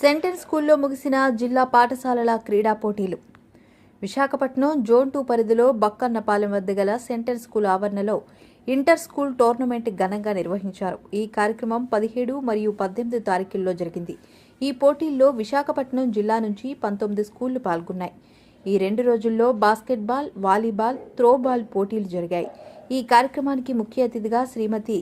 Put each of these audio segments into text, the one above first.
Centre స్కూల్లో ముగిసిన జిల్లా పాఠశాలల క్రీడా పోటీలు. విశాఖపట్నం జోన్ టూ పరిధిలో బక్కన్నపాలెం వద్ద గల సెంటర్ స్కూల్ ఆవరణలో ఇంటర్ స్కూల్ టోర్నమెంట్ ఘనంగా నిర్వహించారు. ఈ కార్యక్రమం పదిహేడు మరియు పద్దెనిమిది తారీఖుల్లో జరిగింది. ఈ పోటీల్లో విశాఖపట్నం జిల్లా నుంచి పంతొమ్మిది స్కూళ్ళు పాల్గొన్నాయి. ఈ రెండు రోజుల్లో బాస్కెట్బాల్ వాలీబాల్ త్రోబాల్ పోటీలు జరిగాయి. ఈ కార్యక్రమానికి ముఖ్య అతిథిగా శ్రీమతి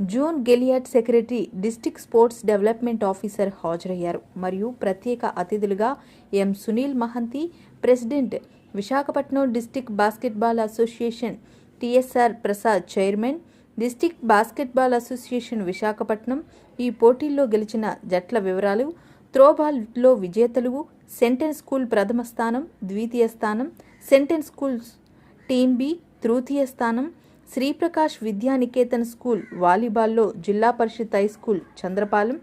June గెలియాట్ secretary district sports development officer హాజరయ్యారు. మరియు ప్రత్యేక అతిథులుగా M. Sunil Mahanti president Visakhapatnam district basketball association T S R Prasad chairman district basketball association Visakhapatnam ఈ పోటీల్లో గెలిచిన జట్ల వివరాలు త్రోబాల్లో విజేతలు సెంటెన్ స్కూల్ ప్రథమ స్థానం ద్వితీయ స్థానం సెంటెన్ స్కూల్స్ టీమ్ బి తృతీయ స్థానం Sri Prakash Vidyanikethan school వాలీబాల్లో Zilla Parishad high school Chandrapalem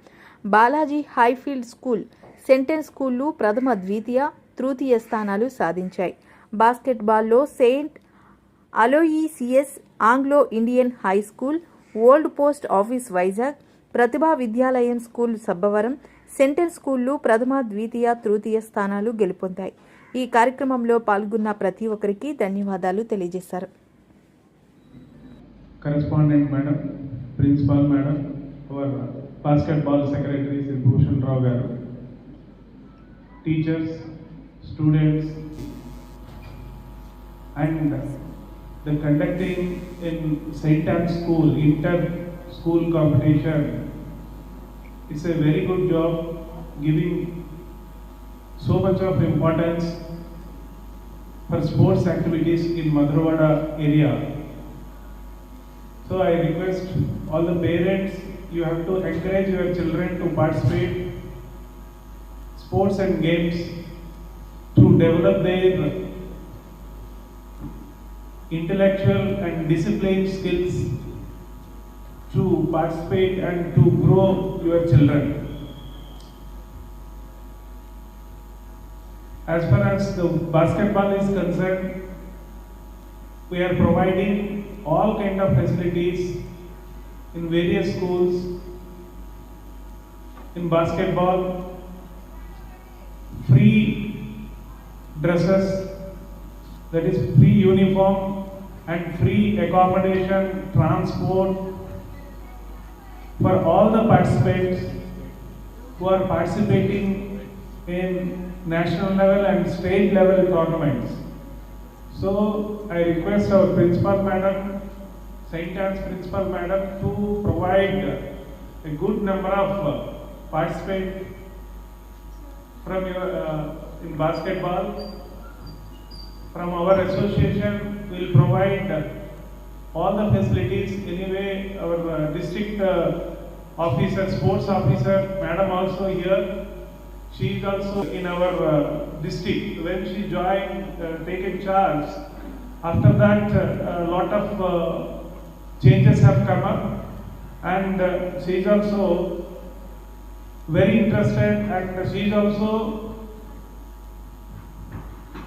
Balaji Highfield school సెంటెన్ స్కూళ్ళు ప్రథమ ద్వితీయ తృతీయ స్థానాలు సాధించాయి. బాస్కెట్బాల్లో Saint Aloysius Anglo Indian high school old post office Vizag Pratibha Vidyalayam school Sabbavaram centre స్కూళ్ళు ప్రథమ ద్వితీయ తృతీయ స్థానాలు గెలుపొందాయి. ఈ కార్యక్రమంలో పాల్గొన్న ప్రతి ఒక్కరికి ధన్యవాదాలు తెలియజేశారు. Correspondent madam, principal madam, our basketball secretary Sri Bhushan Rao garu, teachers, students, and the conducting in St. Anne's School, inter school competition. It's a very good job giving so much of importance for sports activities in Madhurvada area. So I request all the parents, you have to encourage your children to participate sports and games to develop their intellectual and discipline skills to participate and to grow your children. As far as the basketball is concerned, we are providing all kind of facilities in various schools. In basketball, free dresses, that is free uniform and free accommodation, transport for all the participants who are participating in national level and state level tournaments. So I request our principal madam, St. Anne's principal madam to provide a good number of uh, participants from your, uh, in basketball. From our association, we will provide all the facilities. Anyway, our uh, district uh, officer, sports officer, madam also here. She is also in our uh, district. When she joined, uh, taken charge, after that, uh, a lot of uh, changes have come up, and uh, she is also very interested, and she is also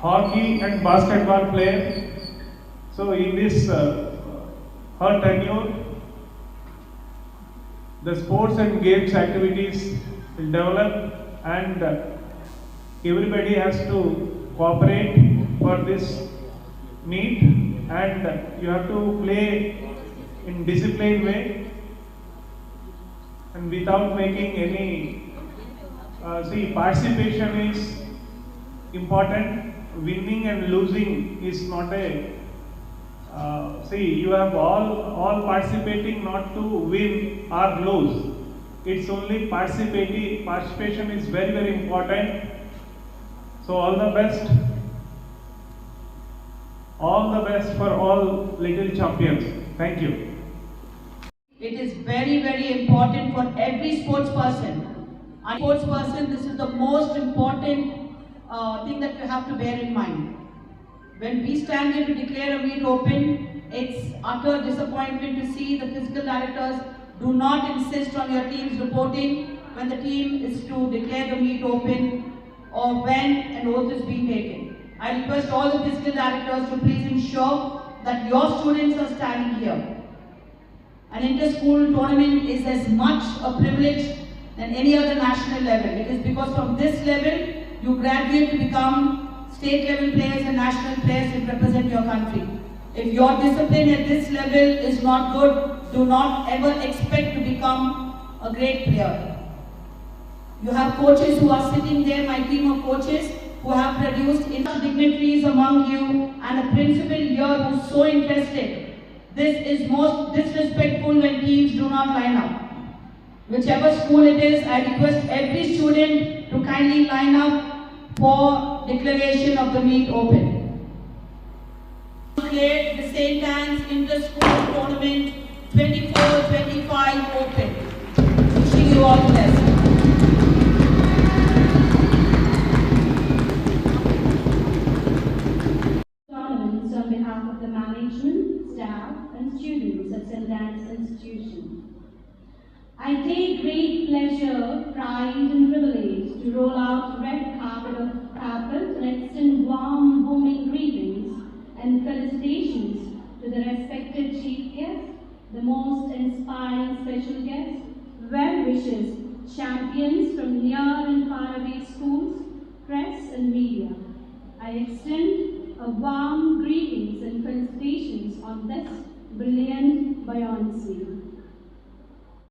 hockey and basketball player. So in this her tenure, the sports and games activities will develop and everybody has to cooperate for this meet and you have to play in disciplined way and without making any uh, see participation is important. Winning and losing is not a uh, see you have all all participating not to win or lose. It's only participating participation is very very important so all the best all the best for all little champions thank you It is very, very important for every sports person. And sports person, this is the most important uh, thing that you have to bear in mind. When we stand here to declare a meet open, it's utter disappointment to see the physical directors do not insist on your team's reporting when the team is to declare the meet open or when an oath is being taken. I request all the physical directors to please ensure that your students are standing here. An inter-school tournament is as much a privilege than any other national level. It is because from this level, you graduate to become state level players and national players and represent your country. If your discipline at this level is not good, do not ever expect to become a great player. You have coaches who are sitting there, my team of coaches, who have produced enough dignitaries among you and a principal here who's so interested. This is most disrespectful when teams do not line up. Whichever school it is, I request every student to kindly line up for declaration of the meet open. Played the St. Anne's Inter-School Tournament 24-25 open. Wishing you all the best. tournaments on behalf of the management, staff, students at St. Anne's Institution. I take great pleasure, pride, and privilege to roll out red carpet of carpet and extend warm, warming greetings and felicitations to the respected chief guest, the most inspiring special guest, well wishes, champions from near and far away schools, press and media. I extend a warm greetings and felicitations on this brilliant buoyancy.